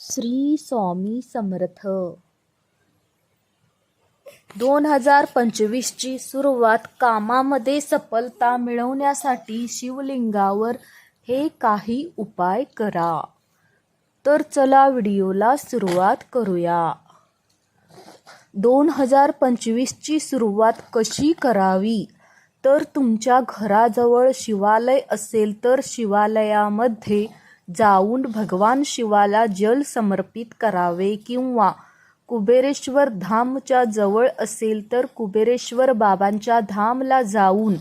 श्री स्वामी समर्थ. दोन हजार पंचवीसची सुरुवात कामामध्ये सफलता मिळवण्यासाठी शिवलिंगावर हे काही उपाय करा. तर चला व्हिडिओला सुरुवात करूया. दोन हजार पंचवीसची सुरुवात कशी करावी? तर तुमच्या घराजवळ शिवालय असेल तर शिवालयामध्ये जाऊन भगवान शिवाला जल समर्पित करावे किंवा कुबेरेश्वर धामच्या जवळ असेल तर कुबेरेश्वर बाबांच्या धामला जाऊन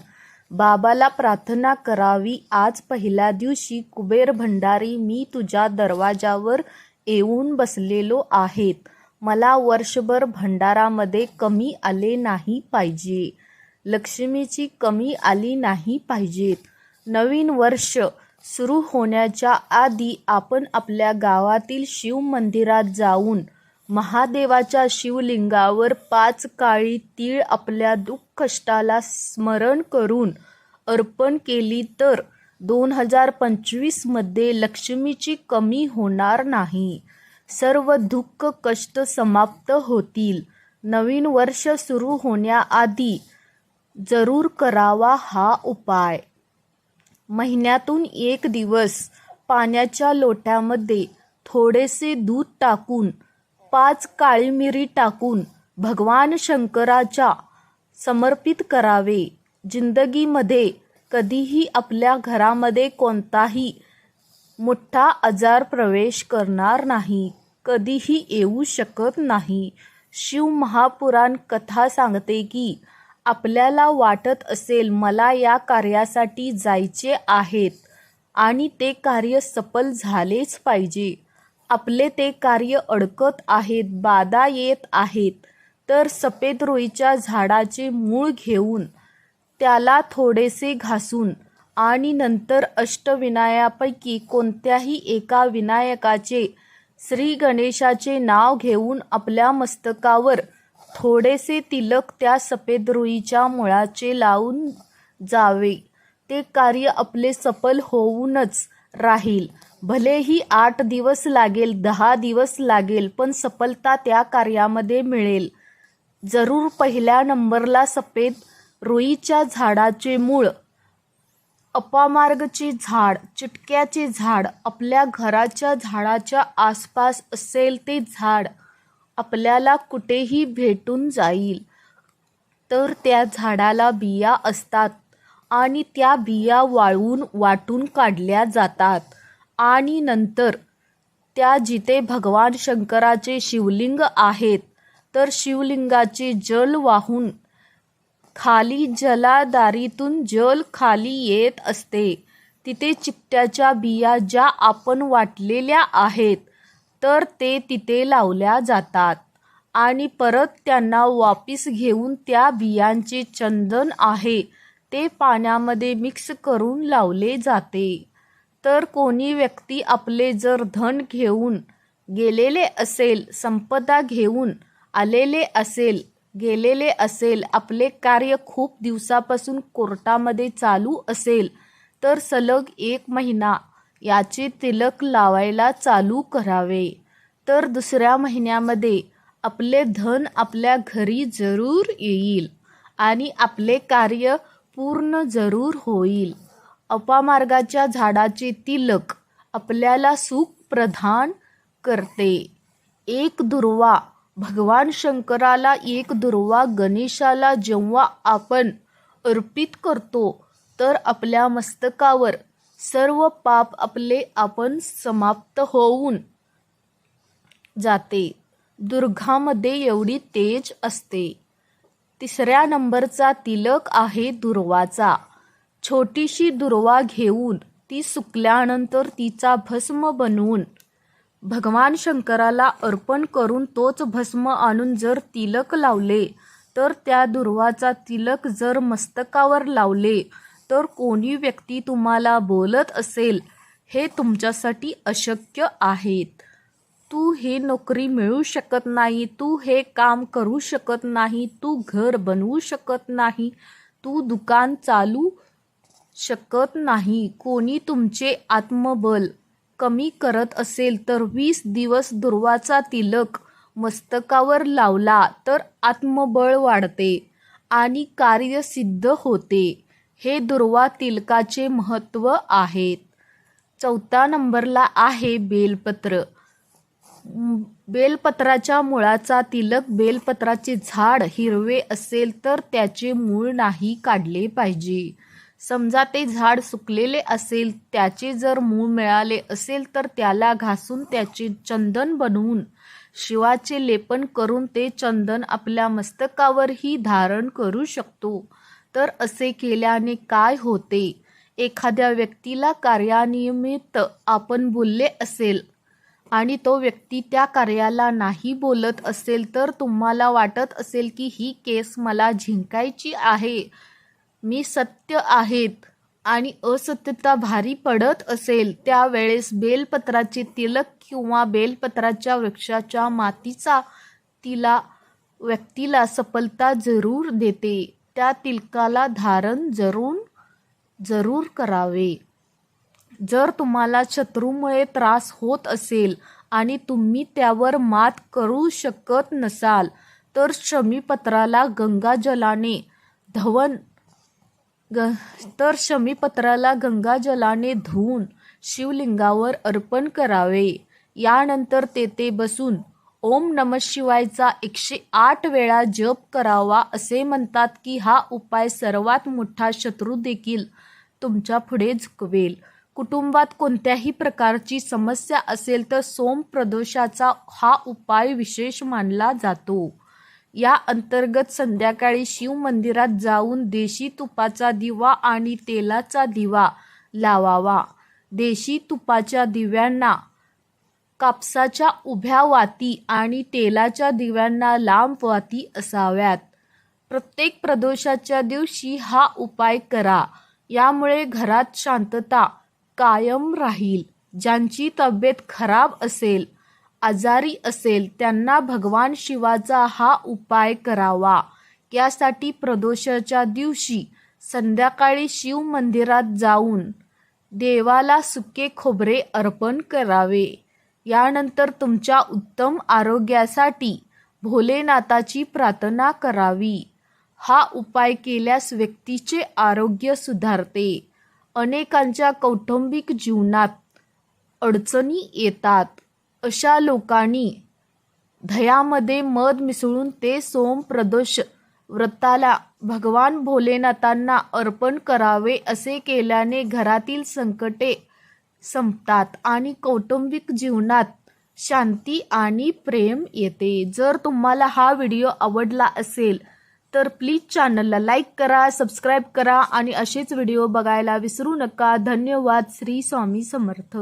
बाबाला प्रार्थना करावी. आज पहिल्या दिवशी कुबेर भंडारी मी तुझ्या दरवाजावर येऊन बसलेलो आहेत. मला वर्षभर भंडारामध्ये कमी आले नाही पाहिजे. लक्ष्मीची कमी आली नाही पाहिजेत. नवीन वर्ष सुरू होण्याच्या आधी आपण आपल्या गावातील शिव मंदिरात जाऊन महादेवाच्या शिवलिंगावर पाच काळी तीळ आपल्या दुःख कष्टाला स्मरण करून अर्पण केली तर दोन हजार पंचवीसमध्ये लक्ष्मीची कमी होणार नाही. सर्व दुःख कष्ट समाप्त होतील. नवीन वर्ष सुरू होण्याआधी जरूर करावा हा उपाय. महिन्यातून एक दिवस पाण्याच्या लोट्यामध्ये थोडेसे दूध टाकून पाच काळी मिरी टाकून भगवान शंकराच्या समर्पित करावे. जिंदगीमध्ये कधीही आपल्या घरामध्ये कोणताही मोठा आजार प्रवेश करणार नाही. कधीही येऊ शकत नाही. शिव महापुराण कथा सांगते की आपल्याला वाटत असेल मला या कार्यासाठी जायचे आहेत आणि ते कार्य सफल झालेच पाहिजे. आपले ते कार्य अडकत आहेत बाधा येत आहेत. तर सफेद रोईच्या झाडाचे मूळ घेऊन त्याला थोडेसे घासून आणि नंतर अष्टविनायापैकी कोणत्याही एका विनायकाचे श्री गणेशाचे नाव घेऊन आपल्या मस्तकावर थोडेसे तिलक त्या सफेद रुईच्या मुळाचे लावून जावे. ते कार्य आपले सफल होऊनच राहील. भलेही आठ दिवस लागेल दहा दिवस लागेल पण सफलता त्या कार्यामध्ये मिळेल. जरूर पहिल्या नंबरला सफेद रुईच्या झाडाचे मूळ. अपामार्गचे झाड चिटक्याचे झाड आपल्या घराच्या झाडाच्या आसपास असेल ते झाड. आपल्याला कुठेही भेटून जाईल. तर त्या झाडाला बिया असतात आणि त्या बिया वाळवून वाटून काढल्या जातात. आणि नंतर त्या जिथे भगवान शंकराचे शिवलिंग आहेत तर शिवलिंगाचे जल वाहून खाली जलादारीतून जल खाली येत असते. तिथे चिकट्याच्या बिया ज्या आपण वाटलेल्या आहेत तर ते तिथे लावल्या जातात. आणि परत त्यांना वापिस घेऊन त्या बियांचे चंदन आहे ते पाण्यामध्ये मिक्स करून लावले जाते. तर कोणी व्यक्ती आपले जर धन घेऊन गेलेले असेल संपदा घेऊन आलेले असेल गेलेले असेल आपले कार्य खूप दिवसापासून कोर्टामध्ये चालू असेल तर सलग एक महिना याचे तिलक लावायला चालू करावे. तर दुसऱ्या महिन्यामध्ये आपले धन आपल्या घरी जरूर येईल आणि आपले कार्य पूर्ण जरूर होईल. अपामार्गाच्या झाडाचे तिलक आपल्याला सुख प्रधान करते. एक दुर्वा भगवान शंकराला एक दुर्वा गणेशाला जेव्हा आपण अर्पित करतो तर आपल्या मस्तकावर सर्व पाप आपले आपण समाप्त होऊन जाते. दुर्गामध्ये एवढी तेज असते. तिसऱ्या नंबरचा तिलक आहे दुर्वाचा. छोटीशी दुर्वा घेऊन ती सुकल्यानंतर तिचा भस्म बनवून भगवान शंकराला अर्पण करून तोच भस्म आणून जर तिलक लावले तर त्या दुर्वाचा तिलक जर मस्तकावर लावले तर कोणी व्यक्ती तुम्हाला बोलत असेल हे तुमच्यासाठी अशक्य आहेत. तू हे नोकरी मिळू शकत नाही तू हे काम करू शकत नाही तू घर बनवू शकत नाही तू दुकान चालू शकत नाही. कोणी तुमचे आत्मबल कमी करत असेल तर वीस दिवस दुर्वाचा तिलक मस्तकावर लावला तर आत्मबळ वाढते आणि कार्य सिद्ध होते. हे दुर्वा तिलकाचे महत्त्व आहेत. चौथा नंबरला आहे बेलपत्र. बेलपत्राच्या मुळाचा तिलक बेलपत्राचे झाड हिरवे असेल तर त्याचे मूळ नाही काढले पाहिजे. समजा ते झाड सुकलेले असेल त्याचे जर मूळ मिळाले असेल तर त्याला घासून त्याचे चंदन बनवून शिवाचे लेपन करून ते चंदन आपल्या मस्तकावरही धारण करू शकतो. तर असे केल्याने काय होते? एखाद्या व्यक्तीला कार्यानिमित्त आपण बोलले असेल आणि तो व्यक्ती त्या कार्याला नाही बोलत असेल तर तुम्हाला वाटत असेल की ही केस मला जिंकायची आहे. मी सत्य आहेत आणि असत्यता भारी पडत असेल त्यावेळेस बेलपत्राचे तिलक किंवा बेलपत्राच्या वृक्षाच्या मातीचा तिला व्यक्तीला सफलता जरूर देते. त्या तिलकाला धारण जरूर जरूर करावे. जर तुम्हाला शत्रूमुळे त्रास होत असेल आणि तुम्ही त्यावर मात करू शकत नसाल तर शमीपत्राला गंगाजलाने धवन ग तर शमीपत्राला गंगाजलाने धुवून शिवलिंगावर अर्पण करावे. यानंतर तेथे बसून ओम नम शिवायचा एकशे आठ वेळा जप करावा असे म्हणतात की हा उपाय सर्वात मोठा शत्रू देखील तुमच्यापुढे झुकवेल. कुटुंबात कोणत्याही प्रकारची समस्या असेल तर सोम प्रदोषाचा हा उपाय विशेष मानला जातो. या अंतर्गत संध्याकाळी शिव मंदिरात जाऊन देशी तुपाचा दिवा आणि तेलाचा दिवा लावावा. देशी तुपाच्या दिव्यांना कापसाच्या उभ्या वाती आणि तेलाच्या दिव्यांना लांब वाती असाव्यात. प्रत्येक प्रदोषाच्या दिवशी हा उपाय करा. यामुळे घरात शांतता कायम राहील. ज्यांची तब्येत खराब असेल आजारी असेल त्यांना भगवान शिवाचा हा उपाय करावा. यासाठी प्रदोषाच्या दिवशी संध्याकाळी शिव मंदिरात जाऊन देवाला सुके खोबरे अर्पण करावे. यानंतर तुमच्या उत्तम आरोग्यासाठी भोलेनाथाची प्रार्थना करावी. हा उपाय केल्यास व्यक्तीचे आरोग्य सुधारते. अनेकांच्या कौटुंबिक जीवनात अडचणी येतात. अशा लोकांनी दह्यामध्ये मध मिसळून ते सोम प्रदोष व्रताला भगवान भोलेनाथांना अर्पण करावे असे केल्याने घरातील संकटे संपतात आणि कौटुंबिक जीवनात शांती आणि प्रेम येते. जर तुम्हाला हा व्हिडिओ आवडला असेल तर प्लीज चॅनलला लाईक करा सबस्क्राईब करा आणि असेच व्हिडिओ बघायला विसरू नका. धन्यवाद. श्री स्वामी समर्थ.